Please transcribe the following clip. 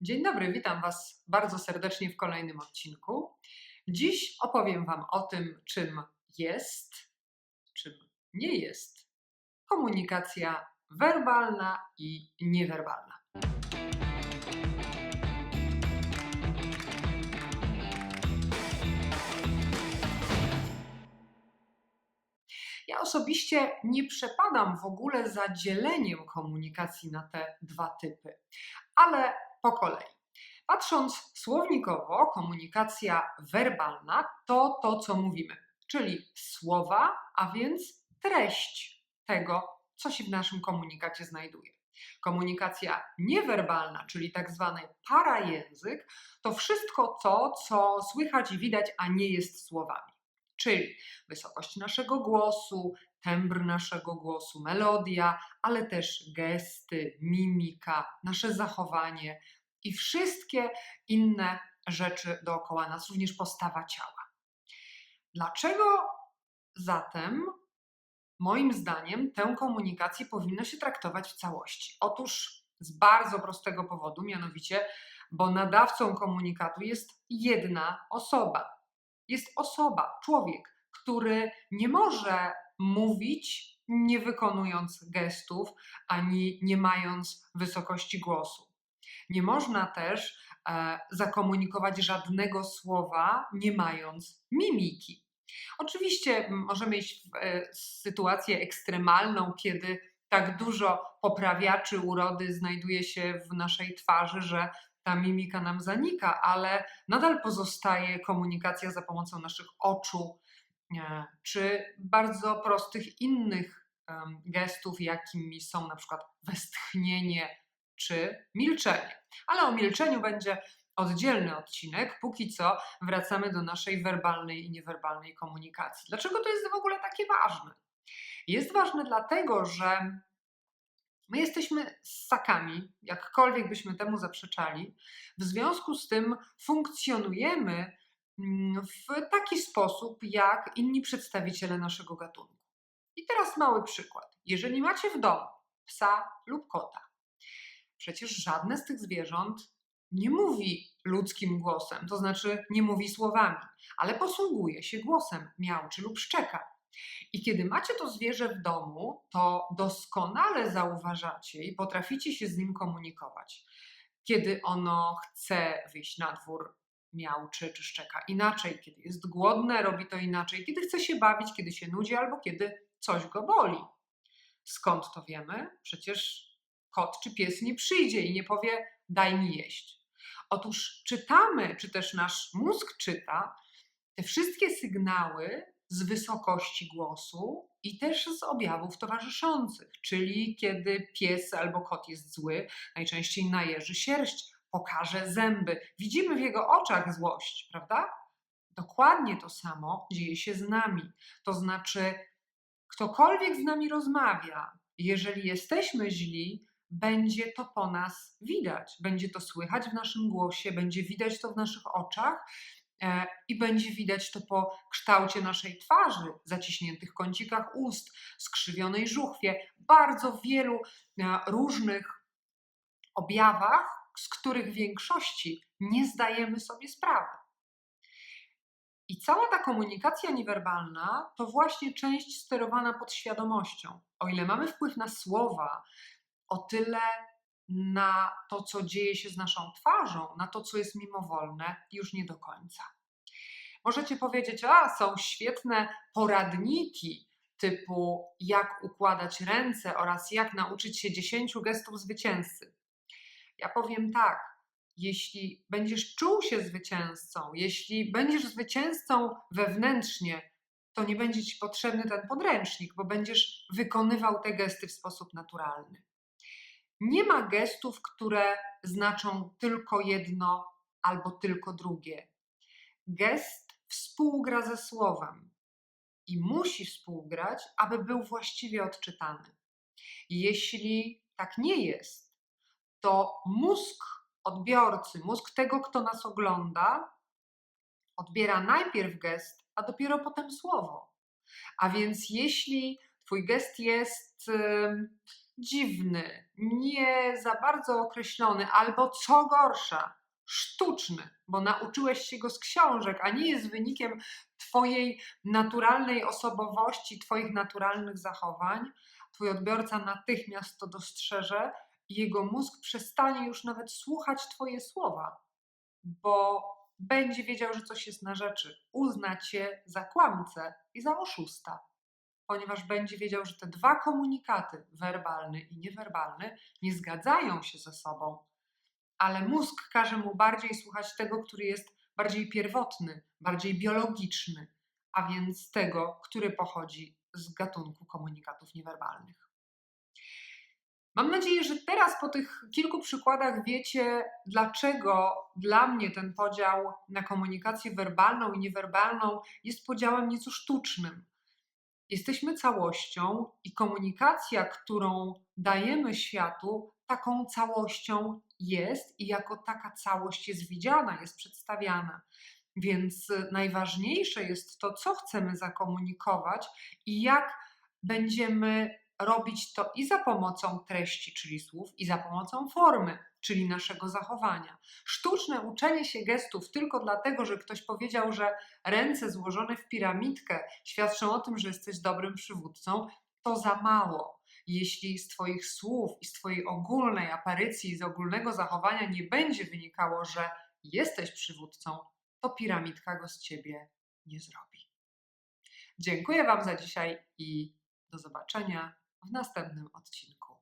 Dzień dobry, witam Was bardzo serdecznie w kolejnym odcinku. Dziś opowiem Wam o tym, czym jest, czym nie jest komunikacja werbalna i niewerbalna. Ja osobiście nie przepadam w ogóle za dzieleniem komunikacji na te dwa typy, ale po kolei. Patrząc słownikowo, komunikacja werbalna to to, co mówimy, czyli słowa, a więc treść tego, co się w naszym komunikacie znajduje. Komunikacja niewerbalna, czyli tak zwany parajęzyk, to wszystko to, co słychać i widać, a nie jest słowami. Czyli wysokość naszego głosu, tembr naszego głosu, melodia, ale też gesty, mimika, nasze zachowanie i wszystkie inne rzeczy dookoła nas, również postawa ciała. Dlaczego zatem, moim zdaniem, tę komunikację powinno się traktować w całości? Otóż z bardzo prostego powodu, mianowicie, bo nadawcą komunikatu jest jedna osoba. Jest osoba, człowiek, który nie może mówić, nie wykonując gestów, ani nie mając wysokości głosu. Nie można też e, zakomunikować żadnego słowa, nie mając mimiki. Oczywiście możemy mieć e, sytuację ekstremalną, kiedy tak dużo poprawiaczy urody znajduje się w naszej twarzy, że ta mimika nam zanika, ale nadal pozostaje komunikacja za pomocą naszych oczu, e, czy bardzo prostych innych gestów, jakimi są na przykład westchnienie czy milczenie. Ale o milczeniu będzie oddzielny odcinek. Póki co wracamy do naszej werbalnej i niewerbalnej komunikacji. Dlaczego to jest w ogóle takie ważne? Jest ważne dlatego, że my jesteśmy ssakami, jakkolwiek byśmy temu zaprzeczali. W związku z tym funkcjonujemy mm, w taki sposób, jak inni przedstawiciele naszego gatunku. I teraz mały przykład. Jeżeli macie w domu psa lub kota, przecież żadne z tych zwierząt nie mówi ludzkim głosem, to znaczy nie mówi słowami, ale posługuje się głosem, miałczy lub szczeka. I kiedy macie to zwierzę w domu, to doskonale zauważacie i potraficie się z nim komunikować. Kiedy ono chce wyjść na dwór, miałczy czy szczeka inaczej, kiedy jest głodne, robi to inaczej, kiedy chce się bawić, kiedy się nudzi albo kiedy coś go boli. Skąd to wiemy? Przecież kot czy pies nie przyjdzie i nie powie: daj mi jeść. Otóż czytamy, czy też nasz mózg czyta te wszystkie sygnały z wysokości głosu i też z objawów towarzyszących, czyli kiedy pies albo kot jest zły, najczęściej najeży sierść, pokaże zęby. Widzimy w jego oczach złość, prawda? Dokładnie to samo dzieje się z nami. To znaczy, ktokolwiek z nami rozmawia, jeżeli jesteśmy źli, będzie to po nas widać, będzie to słychać w naszym głosie, będzie widać to w naszych oczach i będzie widać to po kształcie naszej twarzy, zaciśniętych kącikach ust, skrzywionej żuchwie, bardzo wielu e, różnych objawach, z których większości nie zdajemy sobie sprawy. I cała ta komunikacja niewerbalna to właśnie część sterowana podświadomością. O ile mamy wpływ na słowa, o tyle na to, co dzieje się z naszą twarzą, na to, co jest mimowolne, już nie do końca. Możecie powiedzieć, a są świetne poradniki typu jak układać ręce oraz jak nauczyć się dziesięciu gestów zwycięzcy. Ja powiem tak, jeśli będziesz czuł się zwycięzcą, jeśli będziesz zwycięzcą wewnętrznie, to nie będzie ci potrzebny ten podręcznik, bo będziesz wykonywał te gesty w sposób naturalny. Nie ma gestów, które znaczą tylko jedno albo tylko drugie. Gest współgra ze słowem i musi współgrać, aby był właściwie odczytany. Jeśli tak nie jest, to mózg odbiorcy, mózg tego, kto nas ogląda, odbiera najpierw gest, a dopiero potem słowo. A więc jeśli Twój gest jest dziwny, nie za bardzo określony, albo co gorsza, sztuczny, bo nauczyłeś się go z książek, a nie jest wynikiem Twojej naturalnej osobowości, Twoich naturalnych zachowań, Twój odbiorca natychmiast to dostrzeże i jego mózg przestanie już nawet słuchać Twoje słowa, bo będzie wiedział, że coś jest na rzeczy. Uzna Cię za kłamcę i za oszusta ponieważ będzie wiedział, że te dwa komunikaty, werbalny i niewerbalny, nie zgadzają się ze sobą, ale mózg każe mu bardziej słuchać tego, który jest bardziej pierwotny, bardziej biologiczny, a więc tego, który pochodzi z gatunku komunikatów niewerbalnych. Mam nadzieję, że teraz po tych kilku przykładach wiecie, dlaczego dla mnie ten podział na komunikację werbalną i niewerbalną jest podziałem nieco sztucznym. Jesteśmy całością i komunikacja, którą dajemy światu, taką całością jest i jako taka całość jest widziana, jest przedstawiana. Więc najważniejsze jest to, co chcemy zakomunikować i jak będziemy robić to i za pomocą treści, czyli słów, i za pomocą formy, czyli naszego zachowania. Sztuczne uczenie się gestów tylko dlatego, że ktoś powiedział, że ręce złożone w piramidkę świadczą o tym, że jesteś dobrym przywódcą, to za mało. Jeśli z Twoich słów i z Twojej ogólnej aparycji, z ogólnego zachowania nie będzie wynikało, że jesteś przywódcą, to piramidka go z Ciebie nie zrobi. Dziękuję Wam za dzisiaj i do zobaczenia w następnym odcinku.